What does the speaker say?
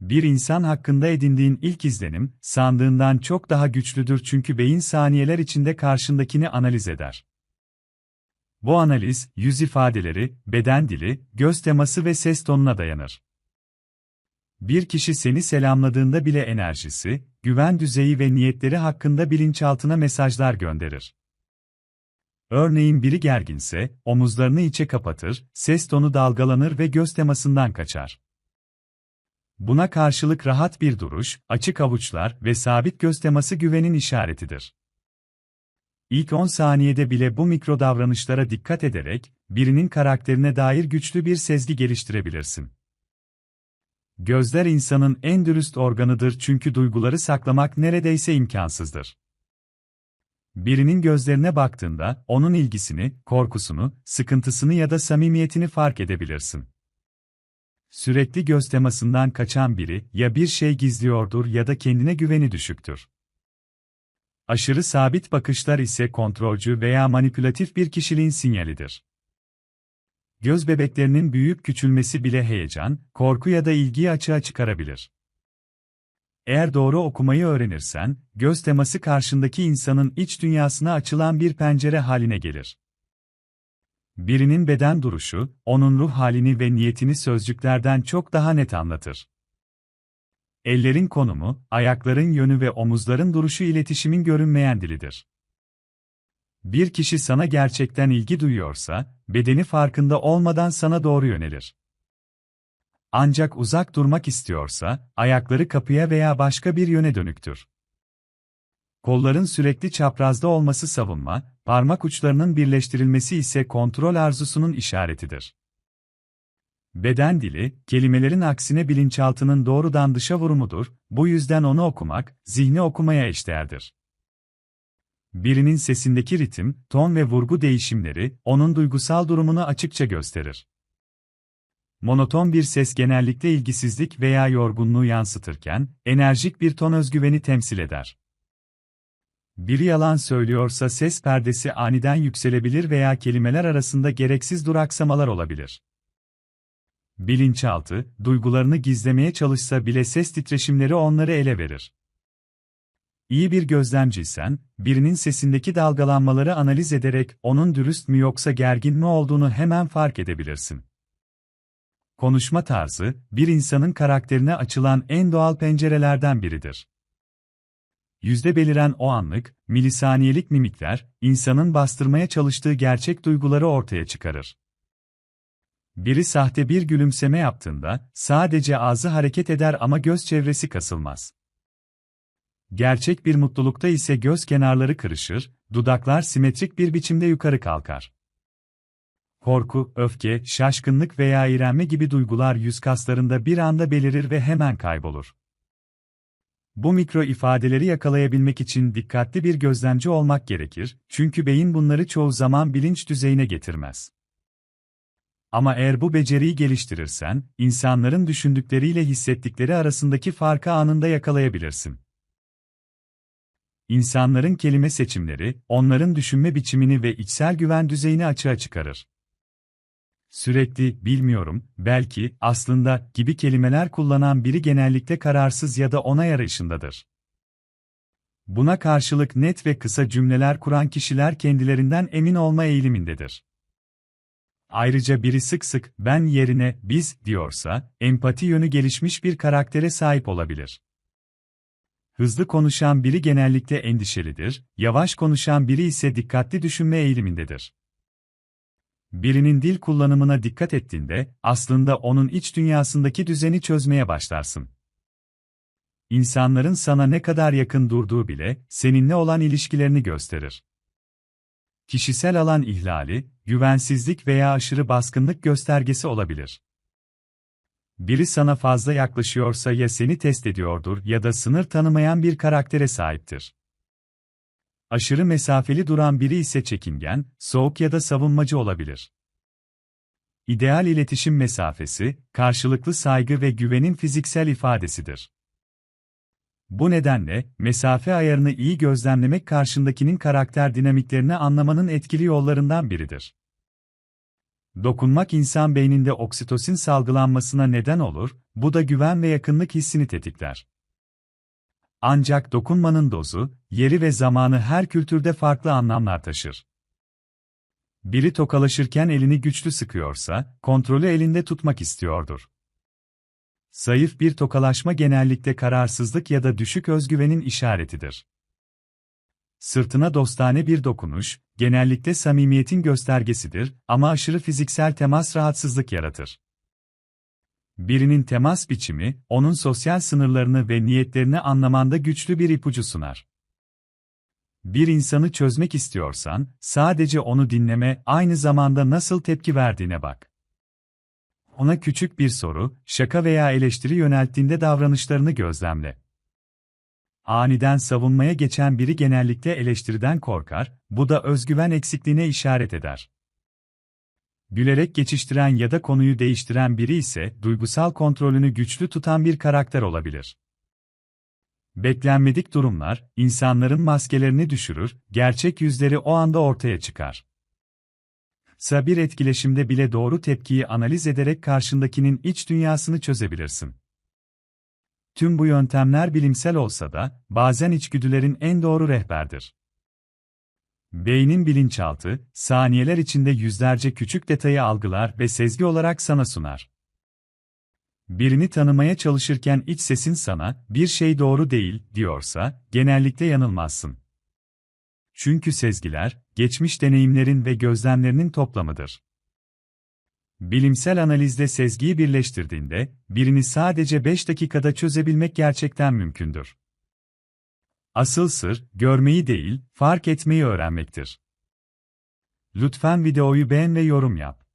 Bir insan hakkında edindiğin ilk izlenim, sandığından çok daha güçlüdür çünkü beyin saniyeler içinde karşındakini analiz eder. Bu analiz, yüz ifadeleri, beden dili, göz teması ve ses tonuna dayanır. Bir kişi seni selamladığında bile enerjisi, güven düzeyi ve niyetleri hakkında bilinçaltına mesajlar gönderir. Örneğin biri gerginse, omuzlarını içe kapatır, ses tonu dalgalanır ve göz temasından kaçar. Buna karşılık rahat bir duruş, açık avuçlar ve sabit göz teması güvenin işaretidir. İlk 10 saniyede bile bu mikro davranışlara dikkat ederek, birinin karakterine dair güçlü bir sezgi geliştirebilirsin. Gözler insanın en dürüst organıdır çünkü duyguları saklamak neredeyse imkansızdır. Birinin gözlerine baktığında, onun ilgisini, korkusunu, sıkıntısını ya da samimiyetini fark edebilirsin. Sürekli göz temasından kaçan biri, ya bir şey gizliyordur ya da kendine güveni düşüktür. Aşırı sabit bakışlar ise kontrolcü veya manipülatif bir kişiliğin sinyalidir. Göz bebeklerinin büyüyüp küçülmesi bile heyecan, korku ya da ilgiyi açığa çıkarabilir. Eğer doğru okumayı öğrenirsen, göz teması karşındaki insanın iç dünyasına açılan bir pencere haline gelir. Birinin beden duruşu, onun ruh halini ve niyetini sözcüklerden çok daha net anlatır. Ellerin konumu, ayakların yönü ve omuzların duruşu iletişimin görünmeyen dilidir. Bir kişi sana gerçekten ilgi duyuyorsa, bedeni farkında olmadan sana doğru yönelir. Ancak uzak durmak istiyorsa, ayakları kapıya veya başka bir yöne dönüktür. Kolların sürekli çaprazda olması savunma, parmak uçlarının birleştirilmesi ise kontrol arzusunun işaretidir. Beden dili, kelimelerin aksine bilinçaltının doğrudan dışa vurumudur, bu yüzden onu okumak, zihni okumaya eşdeğerdir. Birinin sesindeki ritim, ton ve vurgu değişimleri, onun duygusal durumunu açıkça gösterir. Monoton bir ses genellikle ilgisizlik veya yorgunluğu yansıtırken, enerjik bir ton özgüveni temsil eder. Biri yalan söylüyorsa ses perdesi aniden yükselebilir veya kelimeler arasında gereksiz duraksamalar olabilir. Bilinçaltı, duygularını gizlemeye çalışsa bile ses titreşimleri onları ele verir. İyi bir gözlemciysen, birinin sesindeki dalgalanmaları analiz ederek onun dürüst mü yoksa gergin mi olduğunu hemen fark edebilirsin. Konuşma tarzı, bir insanın karakterine açılan en doğal pencerelerden biridir. Yüzde beliren o anlık, milisaniyelik mimikler, insanın bastırmaya çalıştığı gerçek duyguları ortaya çıkarır. Biri sahte bir gülümseme yaptığında, sadece ağzı hareket eder ama göz çevresi kasılmaz. Gerçek bir mutlulukta ise göz kenarları kırışır, dudaklar simetrik bir biçimde yukarı kalkar. Korku, öfke, şaşkınlık veya iğrenme gibi duygular yüz kaslarında bir anda belirir ve hemen kaybolur. Bu mikro ifadeleri yakalayabilmek için dikkatli bir gözlemci olmak gerekir, çünkü beyin bunları çoğu zaman bilinç düzeyine getirmez. Ama eğer bu beceriyi geliştirirsen, insanların düşündükleriyle hissettikleri arasındaki farkı anında yakalayabilirsin. İnsanların kelime seçimleri, onların düşünme biçimini ve içsel güven düzeyini açığa çıkarır. Sürekli, bilmiyorum, belki, aslında gibi kelimeler kullanan biri genellikle kararsız ya da onay arayışındadır. Buna karşılık net ve kısa cümleler kuran kişiler kendilerinden emin olma eğilimindedir. Ayrıca biri sık sık ben yerine biz diyorsa, empati yönü gelişmiş bir karaktere sahip olabilir. Hızlı konuşan biri genellikle endişelidir, yavaş konuşan biri ise dikkatli düşünme eğilimindedir. Birinin dil kullanımına dikkat ettiğinde, aslında onun iç dünyasındaki düzeni çözmeye başlarsın. İnsanların sana ne kadar yakın durduğu bile, seninle olan ilişkilerini gösterir. Kişisel alan ihlali, güvensizlik veya aşırı baskınlık göstergesi olabilir. Biri sana fazla yaklaşıyorsa ya seni test ediyordur ya da sınır tanımayan bir karaktere sahiptir. Aşırı mesafeli duran biri ise çekingen, soğuk ya da savunmacı olabilir. İdeal iletişim mesafesi, karşılıklı saygı ve güvenin fiziksel ifadesidir. Bu nedenle, mesafe ayarını iyi gözlemlemek karşındakinin karakter dinamiklerini anlamanın etkili yollarından biridir. Dokunmak insan beyninde oksitosin salgılanmasına neden olur, bu da güven ve yakınlık hissini tetikler. Ancak dokunmanın dozu, yeri ve zamanı her kültürde farklı anlamlar taşır. Biri tokalaşırken elini güçlü sıkıyorsa, kontrolü elinde tutmak istiyordur. Zayıf bir tokalaşma genellikle kararsızlık ya da düşük özgüvenin işaretidir. Sırtına dostane bir dokunuş, genellikle samimiyetin göstergesidir ama aşırı fiziksel temas rahatsızlık yaratır. Birinin temas biçimi, onun sosyal sınırlarını ve niyetlerini anlamanda güçlü bir ipucu sunar. Bir insanı çözmek istiyorsan, sadece onu dinleme, aynı zamanda nasıl tepki verdiğine bak. Ona küçük bir soru, şaka veya eleştiri yönelttiğinde davranışlarını gözlemle. Aniden savunmaya geçen biri genellikle eleştiriden korkar, bu da özgüven eksikliğine işaret eder. Gülerek geçiştiren ya da konuyu değiştiren biri ise duygusal kontrolünü güçlü tutan bir karakter olabilir. Beklenmedik durumlar, insanların maskelerini düşürür, gerçek yüzleri o anda ortaya çıkar. Kısa bir etkileşimde bile doğru tepkiyi analiz ederek karşındakinin iç dünyasını çözebilirsin. Tüm bu yöntemler bilimsel olsa da, bazen içgüdülerin en doğru rehberdir. Beynin bilinçaltı, saniyeler içinde yüzlerce küçük detayı algılar ve sezgi olarak sana sunar. Birini tanımaya çalışırken iç sesin sana, bir şey doğru değil, diyorsa, genellikle yanılmazsın. Çünkü sezgiler, geçmiş deneyimlerin ve gözlemlerinin toplamıdır. Bilimsel analizde sezgiyi birleştirdiğinde, birini sadece 5 dakikada çözebilmek gerçekten mümkündür. Asıl sır, görmeyi değil, fark etmeyi öğrenmektir. Lütfen videoyu beğen ve yorum yap.